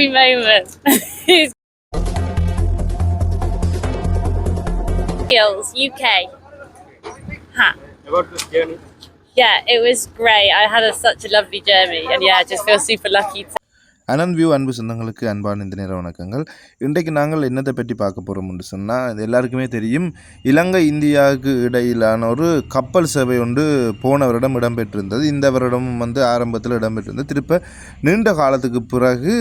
happy moment. Wales, UK. Ha. About this journey? Yeah, it was great. I had a, such a lovely journey, and yeah, I just feel super lucky to Anand view அன்பு சொந்தங்களுக்கு அன்பான இந்த நேர வணக்கங்கள் இன்றைக்கு நாங்கள் என்னத்தை பற்றி பார்க்க போகிறோம்னு சொன்னால் இது எல்லாருக்குமே தெரியும் இலங்கை இந்தியாவுக்கு இடையிலான ஒரு கப்பல் சேவை ஒன்று போன வருடம் இடம்பெற்றிருந்தது இந்த வருடமும் வந்து ஆரம்பத்தில் இடம்பெற்றிருந்தது திருப்ப நீண்ட காலத்துக்கு பிறகு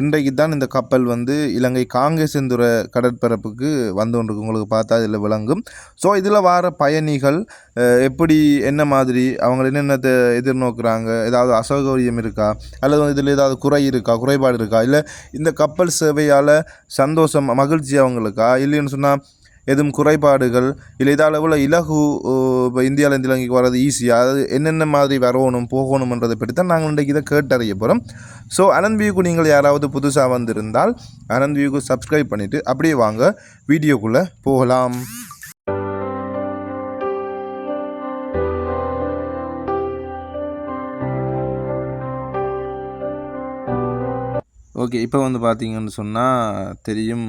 இன்றைக்கு தான் இந்த கப்பல் வந்து இலங்கை காங்கேசந்துர கடற்பரப்புக்கு வந்து கொண்டிருக்கு. உங்களுக்கு பார்த்தா இதில் விளங்கும். ஸோ இதில் வர பயணிகள் எப்படி என்ன மாதிரி அவங்க என்னென்னத்தை எதிர்நோக்குறாங்க? ஏதாவது அசௌகரியம் இருக்கா? அல்லது வந்து இதில் ஏதாவது குறை இருக்கா? குறைபாடு இருக்கா? இல்லை இந்த கப்பல் சேவையால் சந்தோஷம் மகிழ்ச்சி அவங்களுக்கா? இல்லைன்னு சொன்னால் எதுவும் குறைபாடுகள் இல்லை இதால் இலகு இப்போ இந்தியாவிலேருந்து இலங்கைக்கு வர்றது ஈஸியாக அது என்னென்ன மாதிரி வரணும் போகணுன்றதை பற்றி தான் நாங்கள் இன்றைக்கு இதை கேட்டறிய போகிறோம் ஸோ அனந்த் வியூக்கு நீங்கள் யாராவது புதுசாக வந்திருந்தால் அனந்த் வியூக்கு சப்ஸ்கிரைப் பண்ணிவிட்டு அப்படியே வாங்க வீடியோக்குள்ளே போகலாம். ஓகே இப்போ வந்து பார்த்தீங்கன்னு சொன்னால் தெரியும்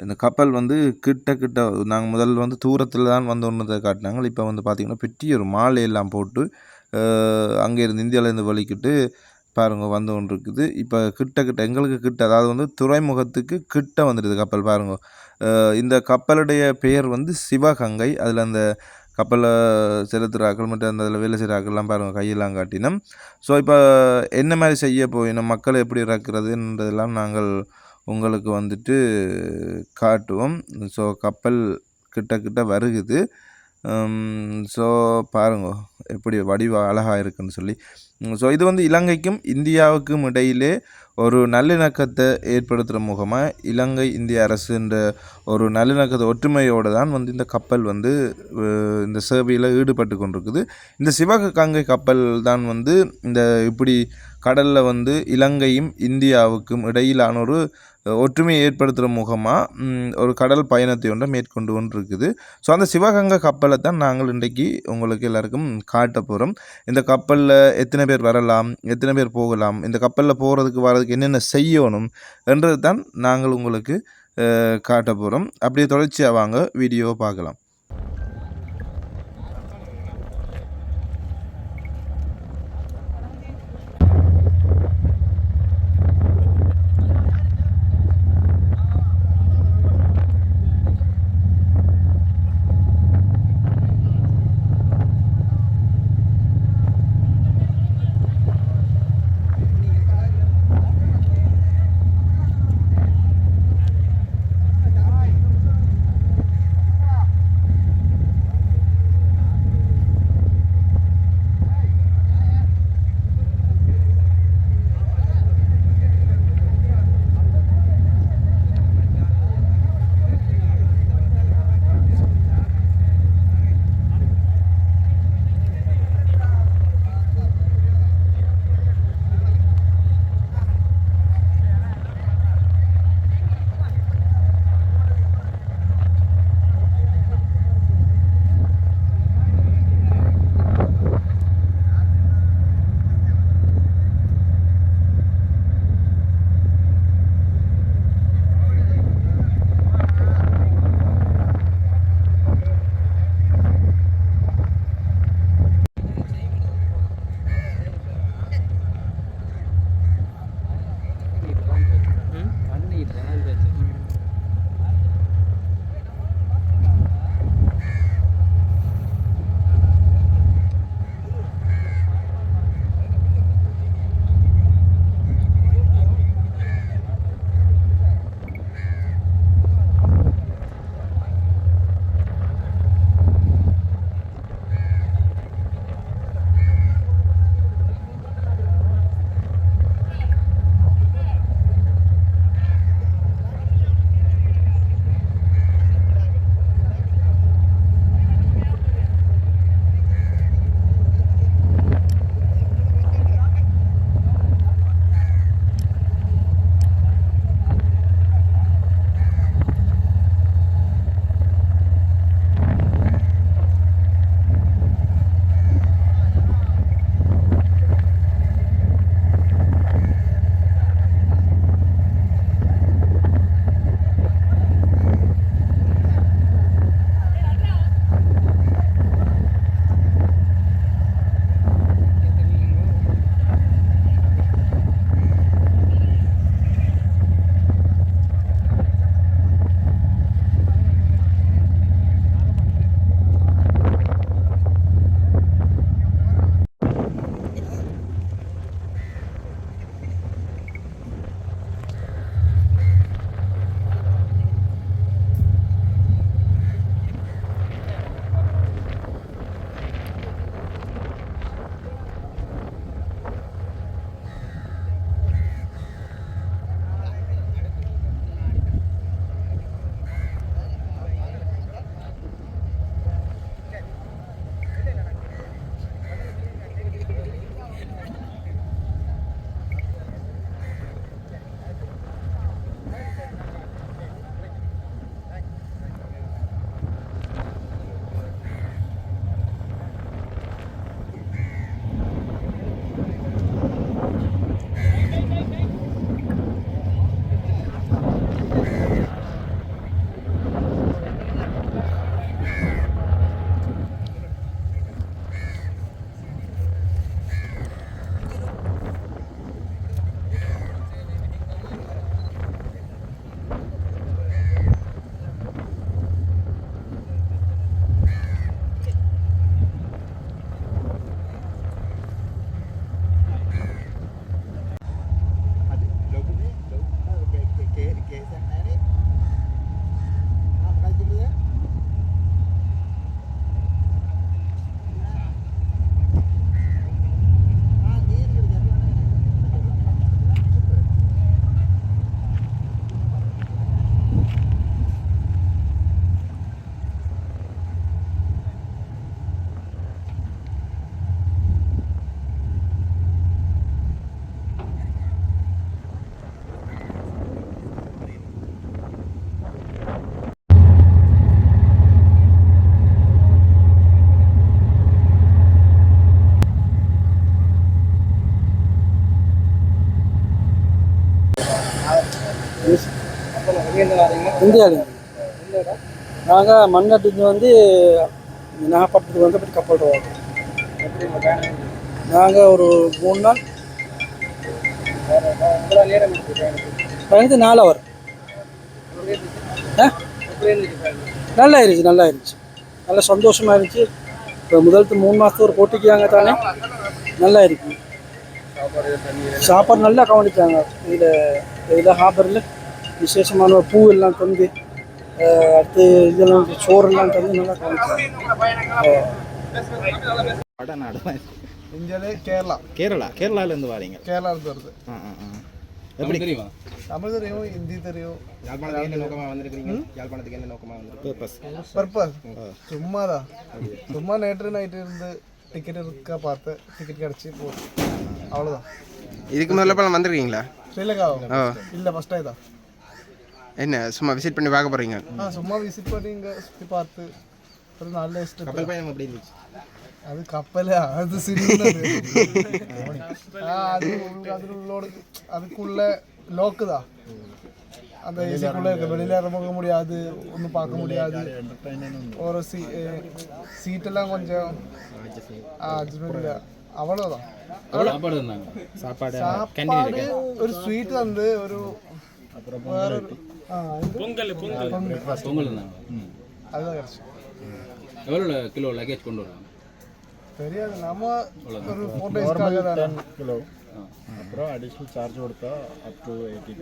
இந்த கப்பல் வந்து கிட்ட கிட்ட நாங்கள் முதல்ல வந்து தூரத்தில் தான் வந்து ஒன்றதை காட்டினாங்க. இப்போ வந்து பார்த்திங்கன்னா பெரிய ஒரு மாலை எல்லாம் போட்டு அங்கேருந்து அங்கே இருந்து இந்தியாவிலேருந்து வலிக்கிட்டு பாருங்க வந்து ஒன்று இருக்குது இப்போ கிட்ட கிட்ட எங்களுக்கு கிட்ட அதாவது வந்து துறைமுகத்துக்கு கிட்ட வந்துடுது கப்பல் பாருங்க. இந்த கப்பலுடைய பெயர் வந்து சிவகங்கை. அதில் அந்த கப்பலை செலுத்துகிறாக்கள் மற்றும் அந்த அதில் வேலை செய்கிறாக்கள்லாம் பாருங்கள் கையெல்லாம் காட்டினோம். ஸோ இப்போ என்ன மாதிரி செய்ய போயினோம் மக்களை எப்படி இறக்குறதுன்றதெல்லாம் நாங்கள் உங்களுக்கு வந்துட்டு காட்டுவோம். ஸோ கப்பல் கிட்ட கிட்ட வருகுது. ஸோ பாருங்க எப்படி வடிவ அழகாக இருக்குன்னு சொல்லி. ஸோ இது வந்து இலங்கைக்கும் இந்தியாவுக்கும் இடையிலே ஒரு நல்லிணக்கத்தை ஏற்படுத்துகிற முகமாக இலங்கை இந்திய அரசுன்ற ஒரு நல்லிணக்கத்தை ஒற்றுமையோடு தான் வந்து இந்த கப்பல் வந்து இந்த சேவையில் ஈடுபட்டு கொண்டிருக்குது. இந்த சிவகங்கை கப்பல் தான் வந்து இந்த இப்படி கடலில் வந்து இலங்கையும் இந்தியாவுக்கும் இடையிலான ஒரு ஒற்றுமையை ஏற்படுத்துகிற முகமாக ஒரு கடல் பயணத்தை ஒன்றை மேற்கொண்டு கொண்டு இருக்குது ஸோ அந்த சிவகங்கை கப்பலை தான் நாங்கள் இன்றைக்கு உங்களுக்கு எல்லாருக்கும் காட்ட போகிறோம் இந்த கப்பலில் எத்தனை பேர் வரலாம் எத்தனை பேர் போகலாம் இந்த கப்பலில் போகிறதுக்கு வர்றதுக்கு என்னென்ன செய்யணும் என்றது தான் நாங்கள் உங்களுக்கு காட்ட போகிறோம் அப்படியே தொடர்ச்சியாக வாங்க வீடியோவை பார்க்கலாம். இந்தியாவில். நாங்கள் மண்ணட்டுக்கு வந்து நாகப்பட்டினத்துக்கு வந்து அப்படி கப்பல் வரோம் நாங்கள் ஒரு மூணு நாள். பயணத்து நாலு அவர்? நல்லா இருந்துச்சு நல்லா இருந்துச்சு. நல்லா சந்தோஷமா இருந்துச்சு. இப்போ முதல்த்து மூணு மாதத்துக்கு ஒரு போட்டிக்காங்க தானே. நல்லா இருக்கு. சாப்பாடு நல்லா கவனிச்சாங்க. இதில் இதில் ஹாபரில் விசேஷமான பூ எல்லாம் தந்து அடுத்து இதெல்லாம் சோறெல்லாம் தந்து நல்லா வடநாடு இந்தியாவிலே கேரளா. கேரளா? கேரளாலேருந்து வரீங்க? கேரளாவிலிருந்து வருது. எப்படி? தெரியுமா? தமிழ் தெரியும் ஹிந்தி தெரியும். யாழ்ப்பாணத்துக்கு என்ன நோக்கமா வந்திருக்கீங்க யாழ்ப்பாணத்துக்கு என்ன நோக்கமா வந்திருக்கீங்க பர்பஸ் பர்பஸ் சும்மா தான் சும்மா நேற்று நைட்டு இருந்து டிக்கெட் இருக்கா பார்த்து டிக்கெட் கிடச்சி போச்சு. அவ்வளோதான் இதுக்கு முதல்ல படம் வந்திருக்கீங்களா? ஸ்ரீலங்கா இல்லை ஃபஸ்ட் டைம் தான். என்ன சும்மா விசிட் பண்ணி பார்க்க போறீங்க? ஆ சும்மா விசிட் பண்ணி இங்கே சுற்றி பார்த்து. ஒரு நல்ல கப்பல் இஷ்டம் பயணம் எப்படி இருந்துச்சு? அது கப்பல்? அது ஆ அது உள்ள- அது உள்ளோடு அதுக்குள்ள லோக்கு தான். அந்த ஏசிக்குள்ளே இருக்க வெளியில போக முடியாது. ஒன்றும் பார்க்க முடியாது. ஒரு சீ சீட்டெல்லாம் கொஞ்சம் அவ்வளோதான் சாப்பாடு ஒரு ஸ்வீட் வந்து ஒரு வேற பொங்கல் பொங்கல் அதுதான் கிடச்சி எவ்வளோ கிலோ லக்கேஜ் கொண்டு வராங்க தெரியாது நம்ம ஒரு ஃபோர் டேஸ்க்காக கிலோ அப்புறம் அடிஷ்னல் சார்ஜ் கொடுத்தா அப் டு எயிட்டி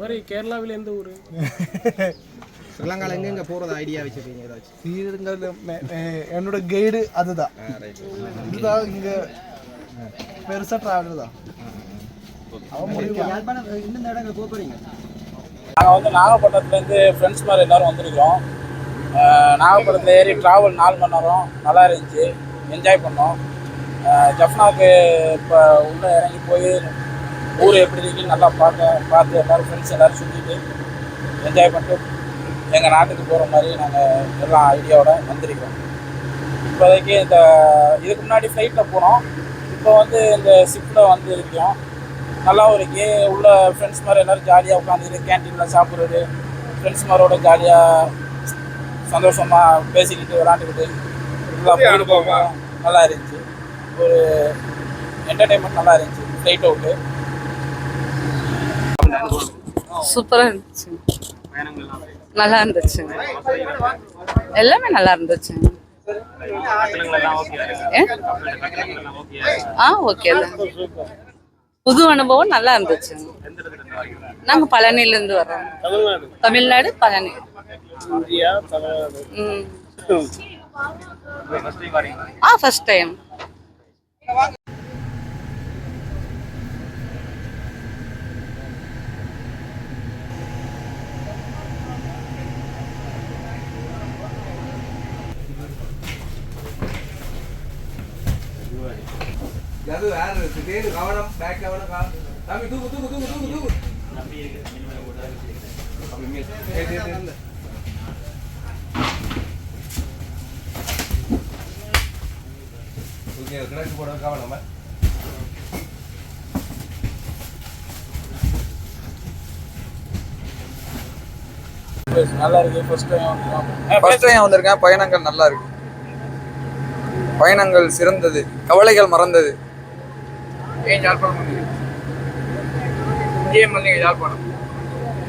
ஸ்ரீலங்கால எங்க எங்க போறது ஐடியா வச்சிருக்கீங்க ஏதாச்சும் ஸ்ரீரங்கத்தில் என்னோட கைடு அதுதான் இதுதான் இங்கே பெருசாக ட்ராவல் தான் அவன் முடிவு நாங்கள் வந்து நாகப்பட்டினத்துலேருந்து ஃப்ரெண்ட்ஸ் மாதிரி எல்லோரும் வந்திருக்கோம் நாகப்பட்டினத்தில் ஏறி ட்ராவல் நாலு மணி நேரம். நல்லா இருந்துச்சு. என்ஜாய் பண்ணோம். ஜஃப்னாவுக்கு ஜஃப்னாக்கு இப்போ உள்ளே இறங்கி போய் ஊர் எப்படி இருக்குன்னு நல்லா பார்க்க பார்த்து எல்லோரும் ஃப்ரெண்ட்ஸ் எல்லோரும் சுற்றிட்டு என்ஜாய் பண்ணிட்டு எங்கள் நாட்டுக்கு போகிற மாதிரி நாங்கள் எல்லாம் ஐடியாவோட வந்திருக்கோம் இப்போதைக்கு இந்த இதுக்கு முன்னாடி ஃப்ளைட்டில் போனோம். இப்போ வந்து இந்த ஷிப்பில் வந்து இருக்கோம். நல்லாவும் இருக்கு உள்ள ஃப்ரெண்ட்ஸ் மாதிரி எல்லோரும் ஜாலியாக உட்காந்துட்டு கேன்டீனில் சாப்பிட்றது ஃப்ரெண்ட்ஸ் மாதிரோட ஜாலியாக சந்தோஷமாக பேசிக்கிட்டு விளாண்டுக்கிட்டு போக நல்லா இருந்துச்சு. ஒரு என்டர்டெயின்மெண்ட் நல்லா இருந்துச்சு. ஃப்ளைட் அவுட்டு சூப்பரா இருந்துச்சு. நல்லா இருந்துச்சு. எல்லாமே நல்லா இருந்துச்சு? ஆ? ஓகே புது அனுபவம் நல்லா இருந்துச்சு. நாங்க பழனில இருந்து வர்றோம். தமிழ்நாடு பழனி. ஆ ஃபர்ஸ்ட் டைம் நல்லா இருக்கு ஃபர்ஸ்ட் டைம் ஃபர்ஸ்ட் டைம் வந்திருக்கேன். பயணங்கள் நல்லா இருக்கு. பயணங்கள் சிறந்தது. கவலைகள் மறந்தது. ஏன் யாழ்ப்பாணம் ஏன் மல்லிகை யாழ்ப்பாணம்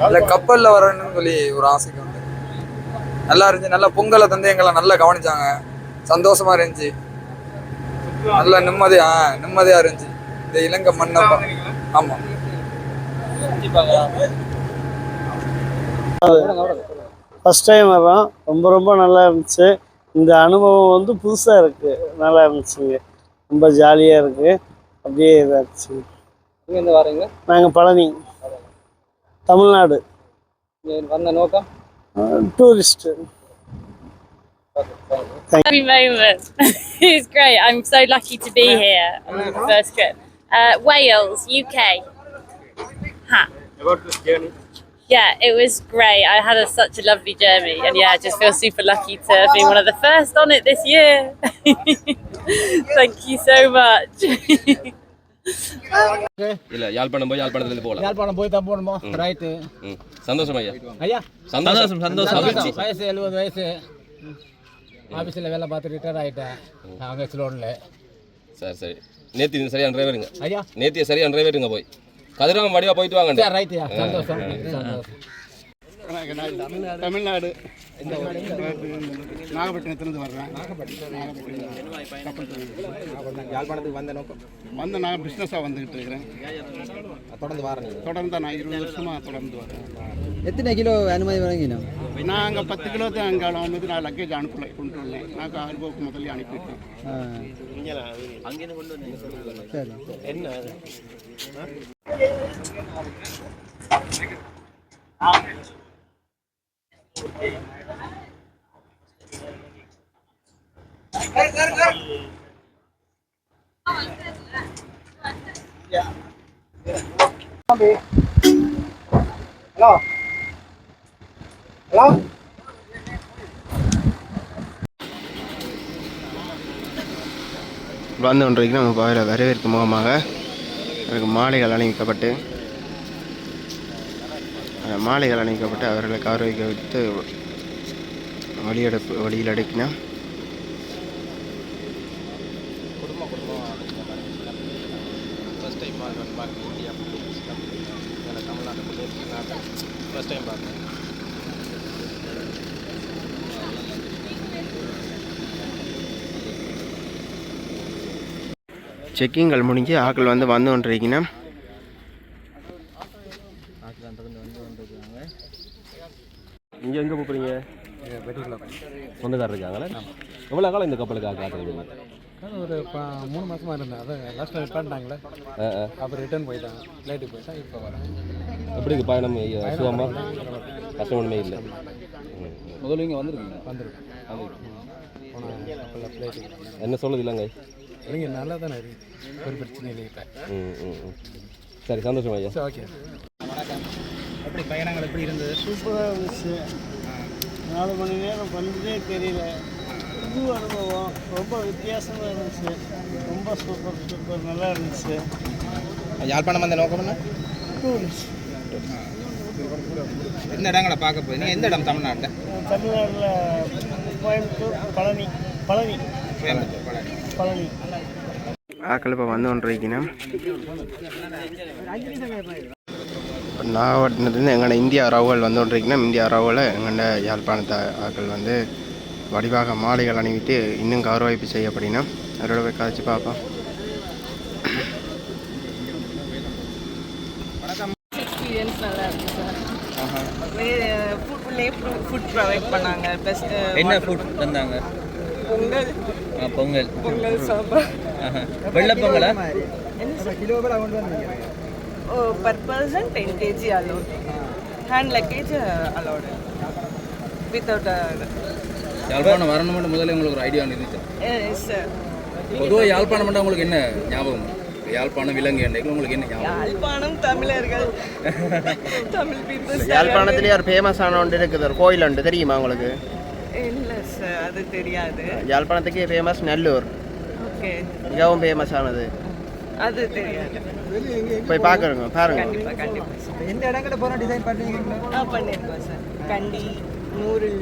இல்லை கப்பலில் வரணும்னு சொல்லி ஒரு ஆசைக்கு வந்து நல்லா இருந்துச்சு நல்லா பொங்கலை தந்து எங்களை நல்லா கவனிச்சாங்க. சந்தோஷமா இருந்துச்சு. நல்ல நிம்மதியா நிம்மதியா இருந்துச்சு. இந்த இலங்கை மண்ணை ஆமா. ஃபஸ்ட் டைம் வரோம் ரொம்ப ரொம்ப நல்லா இருந்துச்சு. இந்த அனுபவம் வந்து புதுசாக இருக்குது நல்லா இருந்துச்சுங்க. ரொம்ப ஜாலியாக இருக்குது அப்படியே இதாக இருந்துச்சுங்க இங்கேருந்து வரீங்க நாங்கள் பழனி தமிழ்நாடு வந்த நோக்கம் tourist Happy moment. it's great. I'm so lucky to be here on the first trip. Uh, Wales, UK. Ha. About this journey. Yeah, it was great. I had a, such a lovely journey, and yeah, I just feel super lucky to have been one of the first on it this year. Thank you so much. இல்ல யாழ்ப்பாணம் போய் யாழ்ப்பாணத்துல இருந்து போகலாம் யாழ்ப்பாணம் போய் தான் போகணுமோ right. சந்தோஷம் ஐயா ஐயா சந்தோஷம் சந்தோஷம் வயசு எழுபது வயசு ஆஃபீஸில் வேலை பார்த்து ரிட்டையர் ஆகிட்டேன் நாங்கள் சிலோனில் சரி சரி நேத்தி சரியான டிரைவருங்க ஐயா நேத்திய சரியான டிரைவருங்க போய் கதிராம வடிவா போயிட்டு வாங்க சரி ரைட்டுயா சந்தோஷம் சந்தோஷம் தமிழ்நாடு. நாகப்பட்டினத்திலிருந்து வர்றேன். யாழ்ப்பாணத்துக்கு வந்த நோக்கம்? வந்து நான் பிஸ்னஸாக வந்துக்கிட்டு இருக்கிறேன். தொடர்ந்து வாரீங்க தொடர்ந்து தான் நான் இருபது வருஷமாக தொடர்ந்து வரேன் எத்தனை கிலோ அனுமதி வாங்கினா நான் அங்கே பத்து கிலோ தான் அங்கே வந்து நான் லக்கேஜ் அனுப்பலை கொண்டு வந்தேன். நான் ஆர்போக்கு முதல்ல அனுப்பிட்டேன் சரி. ஹலோ ஹலோ வந்து ஒன்றைக்கு நம்ம பாவையில் வரவேற்கும் முகமாக அவருக்கு மாலைகள் அணிவிக்கப்பட்டு அந்த மாலைகள் அணிவிக்கப்பட்டு அவர்களை கௌரவிக்க வைத்து வழியெடுப்பு வழியில் அடுக்கினா ஃபர்ஸ்ட் டைம் பார்க்குறேன் இந்தியா தமிழ்நாட்டு ஃபர்ஸ்ட் டைம் பார்க்குறேன். செக்கிங்கள் முடிஞ்சு ஆக்கள் வந்து வந்து கொண்டிருக்கணும் இங்கே எங்கே போகிறீங்க சொந்தக்காரர் இருக்காங்களே? எவ்வளோ காலம் இந்த கப்பலுக்காக காத்துருக்கீங்க ஒரு மூணு மாசமா இருந்தேன். அதான் லாஸ்ட் டைம் ஆ அப்புறம் ரிட்டர்ன் போயிட்டாங்க. ஃப்ளைட்டுக்கு போயிட்டேன் இப்போ வரேன். எப்படி இருக்கு? பயணம் சுகமா? கஷ்டம் ஒன்றுமே இல்லை. முதல்ல இங்கே வந்துருக்கீங்க. வந்துருக்கேன் என்ன சொல்லுது இல்லைங்க? இங்கே நல்லா தானே இருக்குது ஒரு பிரச்சனை இல்லை இப்போ. ம் ம் ம். சரி சந்தோஷம் ஐயா. ஓகே. எப்படி பயணங்கள் எப்படி இருந்தது? சூப்பராக இருந்துச்சு. நாலு மணி நேரம் பண்ணதே தெரியல. புது அனுபவம். ரொம்ப வித்தியாசமாக இருந்துச்சு. ரொம்ப சூப்பர் சூப்பர் நல்லா இருந்துச்சு. யாழ்ப்பாணம் வந்த நோக்கம் என்ன? டூரிஸ்ட். எந்த இடங்களை பார்க்க போய் நீங்கள் எந்த இடம்? தமிழ்நாட்டில்? தமிழ்நாட்டில் கோயம்புத்தூர் பழனி பழனி. பழனி. ஆக்கள் இப்போ வந்து கொண்டிருக்கணும் நாகப்பட்டினத்துலேருந்து எங்களோட இந்தியா ரவுகள் வந்து கொண்டிருக்கணும் இந்தியா ரவுகளை எங்கள்ட யாழ்ப்பாணத்தை ஆக்கள் வந்து வடிவாக மாலைகள் அணிவித்து இன்னும் கௌரவிப்பு செய்யப்படினோம் அவரோட போய் கதைச்சு பார்ப்போம் எக்ஸ்பீரியன்ஸ் நல்லா இருக்கு சார் ஃபுட்லேயே ஃபுட் ப்ரொவைட் பண்ணாங்க. ப்ளஸ் என்ன ஃபுட் தந்தாங்க? பொங்கல். பொங்கல். பொங்கல் சாம்பார். வெள்ளை பொங்கலா? ஓ per person ten kg allowed hand luggage allowed without Yazhpanam வரணும்னு முதல்ல உங்களுக்கு ஒரு ஐடியா இருந்துச்சு சார் பொதுவாக யாழ்ப்பாணம் உங்களுக்கு என்ன ஞாபகம்? யாழ்ப்பாணம் விலங்கு என்றைக்கு உங்களுக்கு என்ன யாழ்ப்பாணம் தமிழர்கள். தமிழ் பீப்புள்ஸ் யாழ்ப்பாணத்துலேயே ஒரு ஃபேமஸான ஒன்று இருக்குது? ஒரு கோயில் உண்டு. தெரியுமா உங்களுக்கு? இல்லை சார் அது தெரியாது. யாழ்ப்பாணத்துக்கே ஃபேமஸ் நல்லூர். ஓகே மிகவும் ஃபேமஸானது அது தெரியாது. போய் பார்க்குறோங்க பாருங்க. கண்டிப்பாக கண்டிப்பாக எந்த இடங்களை போனால் டிசைன் பண்ணுவீங்க ஆ பண்ணியிருக்கோம் சார் கண்டி நூறில்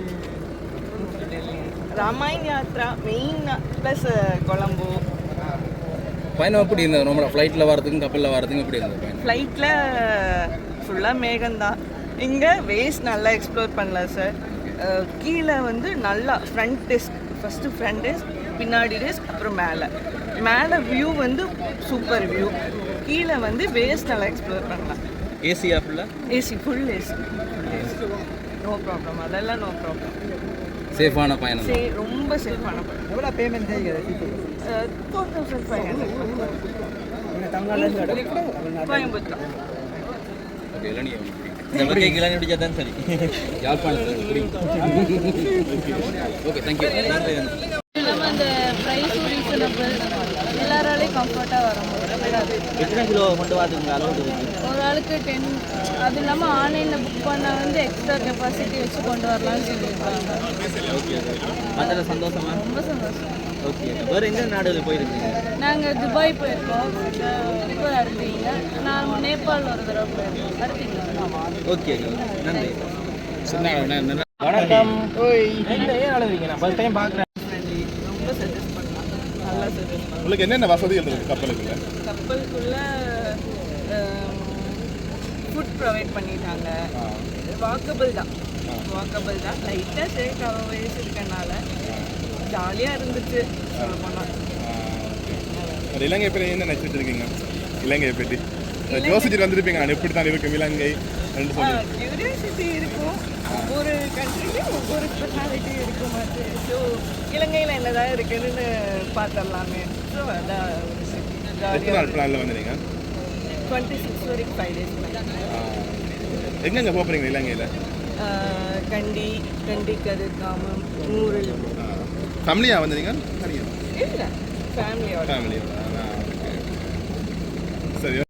ராமாயண் யாத்ரா மெயின் ப்ளஸ் கொழம்பு பயணம் எப்படி இருந்தது? நம்மளோட ஃப்ளைட்டில் வரதுக்கும் கப்பலில் வரதுக்கும் எப்படி இருந்தது பயணம்? ஃப்ளைட்டில் ஃபுல்லாக மேகம்தான் இங்கே வேஸ்ட் நல்லா எக்ஸ்ப்ளோர் பண்ணலாம் சார் கீழே வந்து நல்லா front desk first front desk பின்னாடி டெஸ்க் அப்புறம் மேலே. மேலே வியூ வந்து சூப்பர் வியூ கீழே வந்து வேஸ்ட் நல்லா எக்ஸ்ப்ளோர் பண்ணலாம். ஏசியா ஃபுல்லாக AC full AC no problem அதெல்லாம் நோ ப்ராப்ளம் சேஃபான பயணம். சே ரொம்ப சேஃபான படம் எவ்வளோ payment four thousand five hundred Coimbatore. Okay இளநீ இளநீ பிடிச்சா தான் சரி. யாழ்ப்பாணத்தில் ஓகே தேங்க்யூ இந்த ப்ரைஸும் ரீசனபிள் எல்லாராலையும் கம்ஃபர்ட்டாக வர முடியும். எத்தனை கிலோ கொண்டு வரதுங்க அளவு ஒரு ஆளுக்கு டென் அது இல்லாமல் ஆன்லைனில் புக் பண்ணால் வந்து எக்ஸ்ட்ரா கெப்பாசிட்டி வச்சு கொண்டு வரலாம்னு சொல்லியிருக்காங்க. மற்ற சந்தோஷமா? ரொம்ப சந்தோஷம். ஓகே வேறு எந்த நாடுகள் போயிருக்கீங்க? நாங்கள் துபாய் போயிருக்கோம். இப்போ அடுத்தீங்க நான் நேபாள் ஒரு தடவை போயிருக்கோம். அடுத்தீங்க ஓகே நன்றி. வணக்கம். ஏன் அழுதுறீங்க நான் ஃபர்ஸ்ட் டைம் பார்க்குறேன் ரொம்ப சஜஸ்ட் பண்ணலாம் நல்லா சஜஸ்ட் பண்ணலாம் உங்களுக்கு என்னென்ன வசதிகள் இருக்குது கப்பலுக்குள்ள? கப்பலுக்குள்ள ஃபுட் ப்ரொவைட் பண்ணிட்டாங்க. வாக்கபிள் தான். வாக்கபிள் தான். லைட்டாக ஷேக் ஆக வயசு இருக்கனால ஜாலியாக இருந்துச்சு சொல்ல போனால் இலங்கை பற்றி என்ன நினச்சி வச்சிருக்கீங்க இலங்கையை பற்றி யோசிச்சுட்டு வந்திருப்பீங்க. நான் எப்படி தான் இருக்கும் இலங்கை? கியூரியாசிட்டி இருக்கும். ஒவ்வொரு கண்ட்ரிலையும் ஒவ்வொரு ஸ்பெஷாலிட்டி இருக்கும் அது. ஸோ இலங்கையில் என்னதான் இருக்குன்னு பார்த்துடலாமே. ஸோ அதான் பிளானில் வந்தீங்க? டுவெண்ட்டி சிக்ஸ் வரைக்கும் ஃபைவ் டேஸ் எங்கெங்கே போகிறீங்க இலங்கையில்? கண்டி கண்டி கதிர்காமம் ஊரில். ஃபேமிலியாக வந்தீங்க? இல்லை ஃபேமிலியோட ஃபேமிலியோட சரி